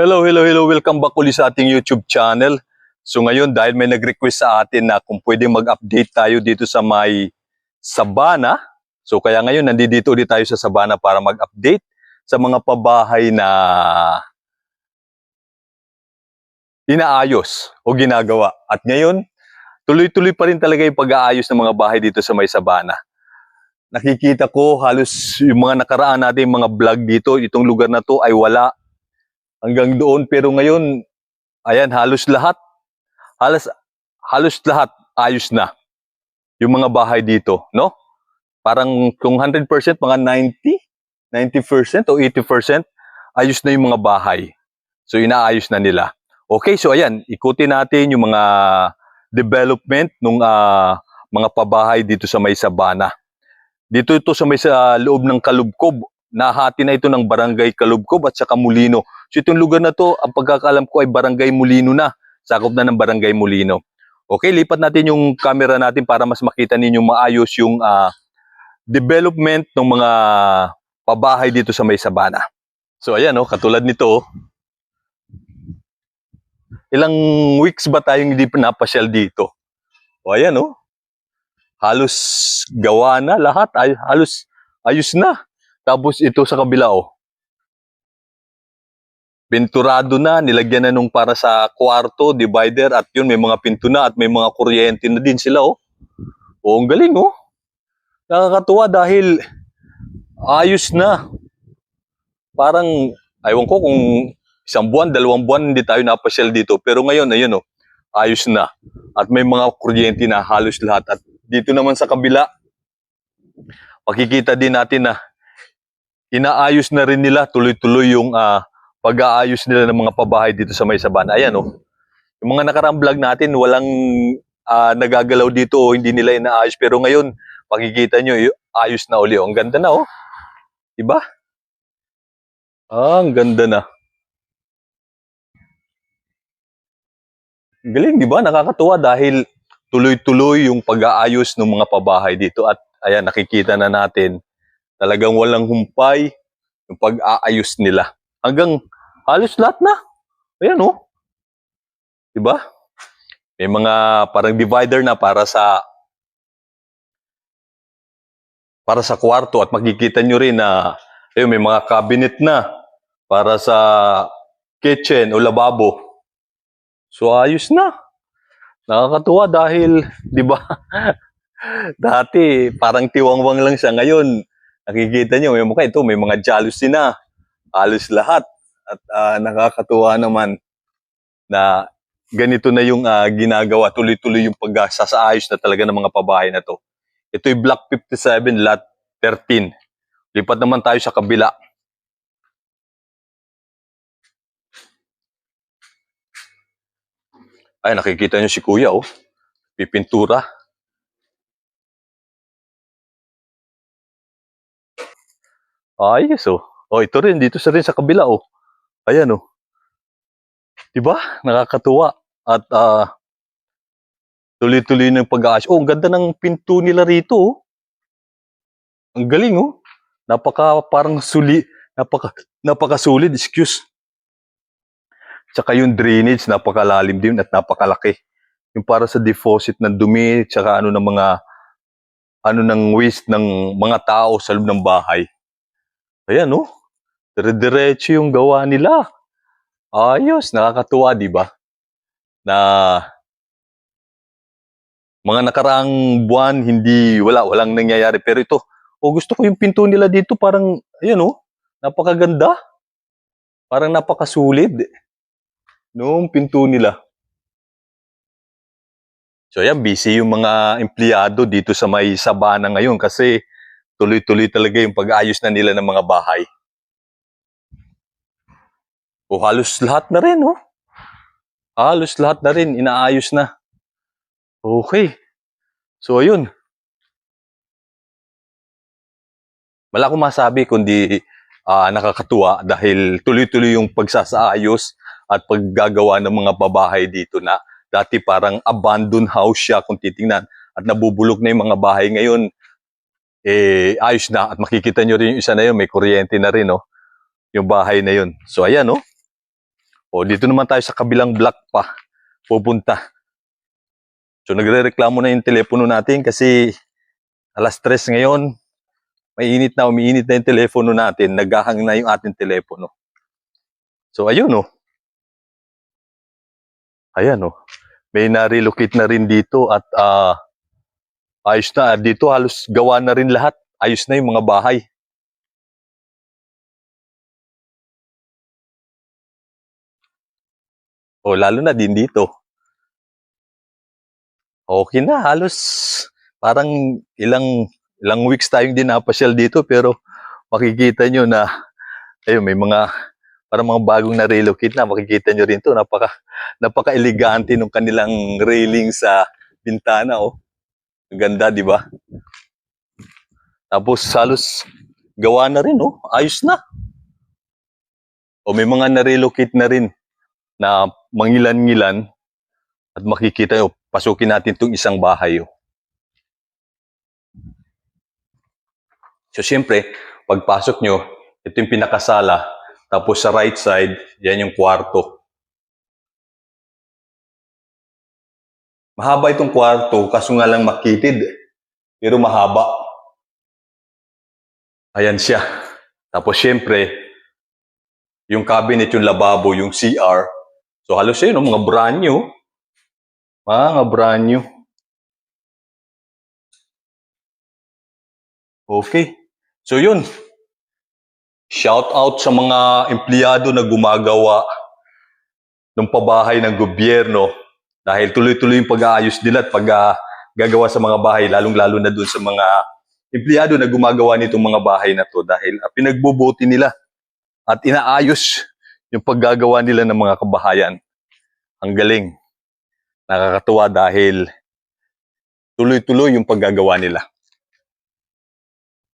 Hello, hello, hello. Welcome back ulit sa ating YouTube channel. So ngayon, dahil may nag-request sa atin na kung pwede mag-update tayo dito sa may Sabana. So kaya ngayon, nandito ulit tayo sa Sabana para mag-update sa mga pabahay na inaayos o ginagawa. At ngayon, tuloy-tuloy pa rin talaga yung pag-aayos ng mga bahay dito sa may Sabana. Nakikita ko halos yung mga nakaraan natin mga vlog dito, itong lugar na to ay wala hanggang doon pero ngayon ayan halos lahat halos halos lahat ayos na yung mga bahay dito no? Parang kung 100% mga 90 90% o 80% ayos na yung mga bahay. So inaayos na nila. Okay so ayan ikutin natin yung mga development ng mga pabahay dito sa may Sabana. Dito ito sa may sa loob ng Kalubkob nahati na ito ng Barangay Kalubkob at saka Mulino. So itong lugar na to, ang pagkakalam ko ay Barangay Mulino na. Sakop na ng Barangay Mulino. Okay, lipat natin yung camera natin para mas makita ninyo maayos yung ah, development ng mga pabahay dito sa may Sabana. So ayan oh, katulad nito oh. Ilang weeks ba tayong hindi pa napasyal dito? O ayan oh. Halos gawa na lahat, ay, halos ayos na. Tapos ito sa kabila oh. Pinturado na, nilagyan na nung para sa kwarto, divider at yun may mga pinto na at may mga kuryente na din sila oh. Oh, ang galing oh. Nakakatuwa dahil ayos na. Parang aywan ko kung isang buwan, dalawang buwan hindi tayo napasyal dito. Pero ngayon, ayun oh, ayos na. At may mga kuryente na halos lahat. At dito naman sa kabila, makikita din natin na inaayos na rin nila tuloy-tuloy yung ah, pag-aayos nila ng mga pabahay dito sa may Sabana. Ayan oh. Yung mga nakaraang vlog natin, walang ah, nagagalaw dito o hindi nila inaayos. Pero ngayon, makikita nyo, ayos na uli. Oh, Ang ganda na oh. Diba? Ah, ang ganda na. Galing, di ba? Nakakatuwa dahil tuloy-tuloy yung pag-aayos ng mga pabahay dito. At ayan, nakikita na natin talagang walang humpay yung pag-aayos nila. Hanggang halos lahat na. Ayan oh. Diba? May mga parang divider na para sa para sa kwarto at makikita nyo rin na ayun, may mga cabinet na para sa kitchen o lababo. So ayos na. Nakakatuwa dahil, di ba? Dati parang tiwangwang lang siya. Ngayon, nakikita nyo, may mukha ito, may mga jealousy na. Halos lahat. At ah, nakakatuwa naman na ganito na yung ah, ginagawa. Tuloy-tuloy yung pagsasaayos na talaga ng mga pabahay na to. Ito'y Block 57, Lot 13. Lipat naman tayo sa kabila. Ay, nakikita nyo si Kuya, oh. Pipintura. Ayos, oh. Oh, ito rin, dito sa rin sa kabila, oh. Ayan, oh. Diba? Nakakatuwa. At, ah, tuloy-tuloy ng pag-aayos. Oh, ang ganda ng pinto nila rito, oh. Ang galing, oh. Napaka, parang suli, napaka, napakasulit, excuse. Tsaka yung drainage, napakalalim din at napakalaki. Yung para sa deposit ng dumi, tsaka ano ng mga, ano ng waste ng mga tao sa loob ng bahay. Ayan, oh. Dire-diretso yung gawa nila. Ayos, nakakatuwa, di ba? Na mga nakaraang buwan, hindi, wala, walang nangyayari. Pero ito, oh, gusto ko yung pinto nila dito, parang, ayan, oh, napakaganda. Parang napakasulid. Noong pinto nila. So, ayan, busy yung mga empleyado dito sa may Sabana ngayon kasi tuloy-tuloy talaga yung pag-ayos na nila ng mga bahay. O halos lahat na rin, oh. Halos lahat na rin, inaayos na. Okay. So, ayun. Wala akong masabi kundi ah, nakakatuwa dahil tuloy-tuloy yung pagsasaayos at paggagawa ng mga babahay dito na dati parang abandoned house siya kung titingnan at nabubulok na yung mga bahay ngayon eh ayos na at makikita nyo rin yung isa na yun may kuryente na rin no yung bahay na yun so ayan no O, dito naman tayo sa kabilang block pa. Pupunta. So, nagre-reklamo na yung telepono natin kasi alas tres ngayon. Mainit na, umiinit na yung telepono natin. Naghahang na yung ating telepono. So, ayun oh. Ayan oh. May na-relocate na rin dito at ah, ayos na. Dito halos gawa na rin lahat. Ayos na yung mga bahay. O lalo na din dito. Okay na, halos parang ilang ilang weeks tayong din napasyal dito pero makikita nyo na ayun, may mga parang mga bagong na-relocate na makikita nyo rin to napaka napaka elegante ng kanilang railing sa bintana oh. Ganda, di ba? Tapos halos gawa na rin oh, ayos na. O may mga na-relocate na rin na mangilan-ngilan at makikita nyo, pasukin natin itong isang bahay. Oh. So, siyempre, pagpasok nyo, ito yung pinakasala. Tapos sa right side, yan yung kwarto. Mahaba itong kwarto, kaso nga lang makitid. Pero mahaba. Ayan siya. Tapos siyempre, yung cabinet, yung lababo, yung CR. So halos yun, no? mga brand new. Mga brand new. Okay. So yun. Shout out sa mga empleyado na gumagawa ng pabahay ng gobyerno dahil tuloy-tuloy yung pag-aayos nila at pag-gagawa sa mga bahay, lalong-lalo na dun sa mga empleyado na gumagawa nitong mga bahay na to dahil ah, pinagbubuti nila at inaayos yung paggagawa nila ng mga kabahayan. Ang galing. Nakakatuwa dahil tuloy-tuloy yung paggagawa nila.